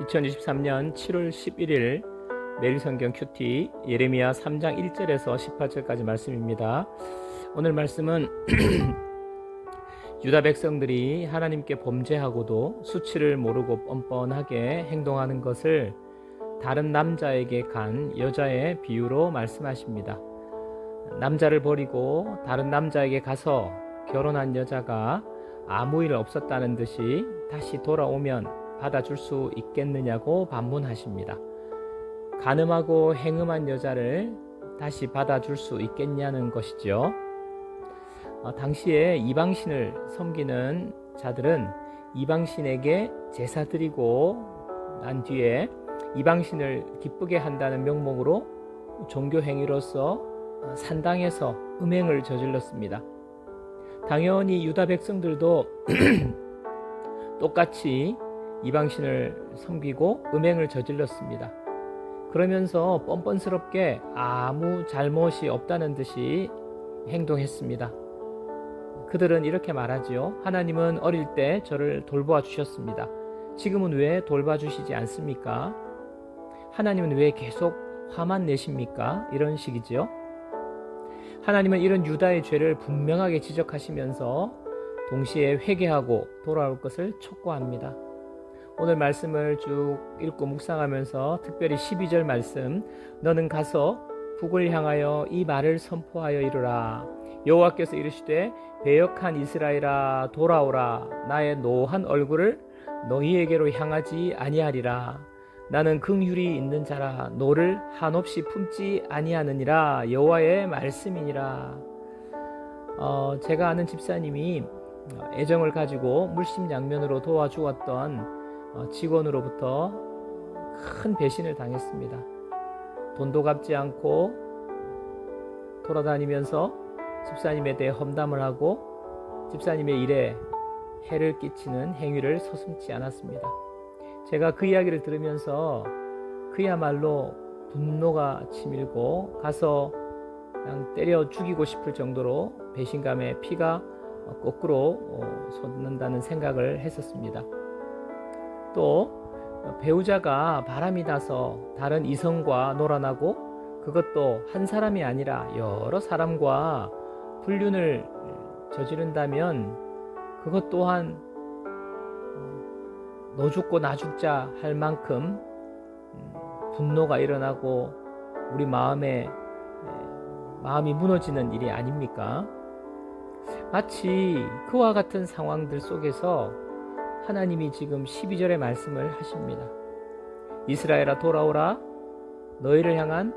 2023년 7월 11일 매일 성경 큐티 예레미야 3장 1절에서 18절까지 말씀입니다. 오늘 말씀은 유다 백성들이 하나님께 범죄하고도 수치를 모르고 뻔뻔하게 행동하는 것을 다른 남자에게 간 여자의 비유로 말씀하십니다. 남자를 버리고 다른 남자에게 가서 결혼한 여자가 아무 일 없었다는 듯이 다시 돌아오면 받아줄 수 있겠느냐고 반문하십니다. 가늠하고 행음한 여자를 다시 받아줄 수 있겠냐는 것이죠. 어, 당시에 이방신을 섬기는 자들은 이방신에게 제사 드리고 난 뒤에 이방신을 기쁘게 한다는 명목으로 종교 행위로서 산당에서 음행을 저질렀습니다. 당연히 유다 백성들도 똑같이 이방신을 섬기고 음행을 저질렀습니다. 그러면서 뻔뻔스럽게 아무 잘못이 없다는 듯이 행동했습니다. 그들은 이렇게 말하지요. 하나님은 어릴 때 저를 돌보아 주셨습니다. 지금은 왜 돌봐주시지 않습니까? 하나님은 왜 계속 화만 내십니까? 이런 식이지요. 하나님은 이런 유다의 죄를 분명하게 지적하시면서 동시에 회개하고 돌아올 것을 촉구합니다. 오늘 말씀을 쭉 읽고 묵상하면서 특별히 12절 말씀 너는 가서 북을 향하여 이 말을 선포하여 이르라. 여호와께서 이르시되 배역한 이스라엘아 돌아오라. 나의 노한 얼굴을 너희에게로 향하지 아니하리라. 나는 긍휼이 있는 자라. 노를 한없이 품지 아니하느니라. 여호와의 말씀이니라. 어, 제가 아는 집사님이 애정을 가지고 물심양면으로 도와주었던 어, 직원으로부터 큰 배신을 당했습니다. 돈도 갚지 않고 돌아다니면서 집사님에 대해 험담을 하고 집사님의 일에 해를 끼치는 행위를 서슴지 않았습니다. 제가 그 이야기를 들으면서 그야말로 분노가 치밀고 가서 그냥 때려 죽이고 싶을 정도로 배신감에 피가 거꾸로 솟는다는 생각을 했었습니다. 또 배우자가 바람이 나서 다른 이성과 놀아나고 그것도 한 사람이 아니라 여러 사람과 불륜을 저지른다면 그것 또한 너 죽고 나 죽자 할 만큼 분노가 일어나고 우리 마음에 마음이 무너지는 일이 아닙니까? 마치 그와 같은 상황들 속에서 하나님이 지금 12절의 말씀을 하십니다. 이스라엘아 돌아오라 너희를 향한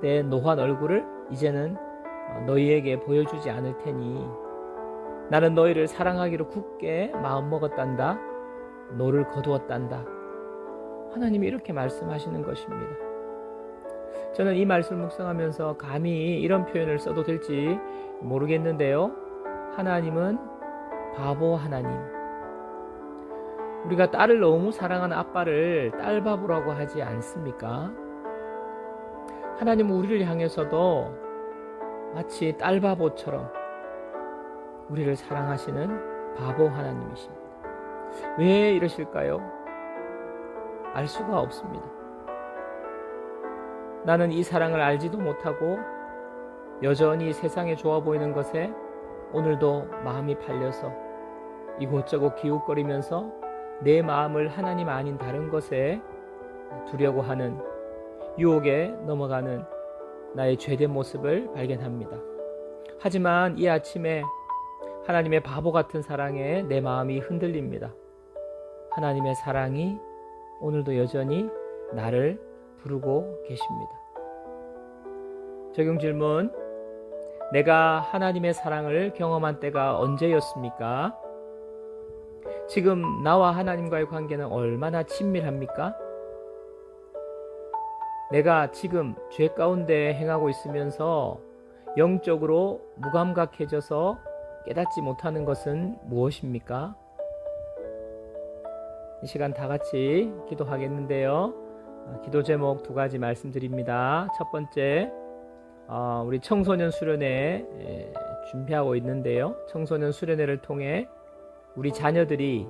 내 노한 얼굴을 이제는 너희에게 보여주지 않을 테니 나는 너희를 사랑하기로 굳게 마음먹었단다 너를 거두었단다 하나님이 이렇게 말씀하시는 것입니다. 저는 이 말씀을 묵상하면서 감히 이런 표현을 써도 될지 모르겠는데요. 하나님은 바보 하나님. 우리가 딸을 너무 사랑하는 아빠를 딸바보라고 하지 않습니까? 하나님은 우리를 향해서도 마치 딸바보처럼 우리를 사랑하시는 바보 하나님이십니다. 왜 이러실까요? 알 수가 없습니다. 나는 이 사랑을 알지도 못하고 여전히 세상에 좋아 보이는 것에 오늘도 마음이 팔려서 이곳저곳 기웃거리면서 내 마음을 하나님 아닌 다른 것에 두려고 하는 유혹에 넘어가는 나의 죄된 모습을 발견합니다. 하지만 이 아침에 하나님의 바보 같은 사랑에 내 마음이 흔들립니다. 하나님의 사랑이 오늘도 여전히 나를 부르고 계십니다. 적용 질문. 내가 하나님의 사랑을 경험한 때가 언제였습니까? 지금 나와 하나님과의 관계는 얼마나 친밀합니까? 내가 지금 죄 가운데 행하고 있으면서 영적으로 무감각해져서 깨닫지 못하는 것은 무엇입니까? 이 시간 다 같이 기도하겠는데요. 기도 제목 두 가지 말씀드립니다. 첫 번째, 어, 우리 청소년 수련회 준비하고 있는데요. 청소년 수련회를 통해 우리 자녀들이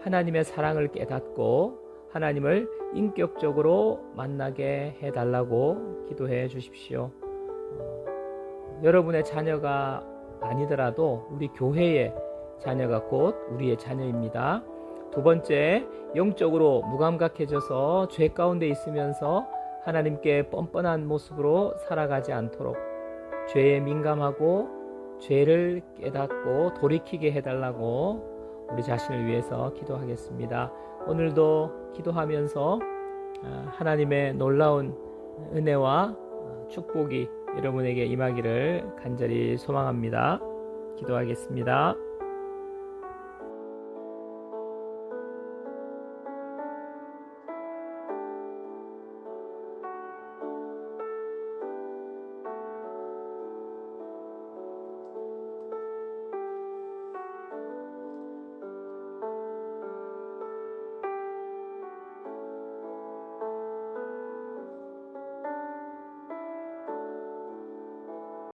하나님의 사랑을 깨닫고 하나님을 인격적으로 만나게 해달라고 기도해 주십시오. 어, 여러분의 자녀가 아니더라도 우리 교회의 자녀가 곧 우리의 자녀입니다. 두 번째, 영적으로 무감각해져서 죄 가운데 있으면서 하나님께 뻔뻔한 모습으로 살아가지 않도록 죄에 민감하고 죄를 깨닫고 돌이키게 해달라고 우리 자신을 위해서 기도하겠습니다. 오늘도 기도하면서 아, 하나님의 놀라운 은혜와 축복이 여러분에게 임하기를 간절히 소망합니다. 기도하겠습니다.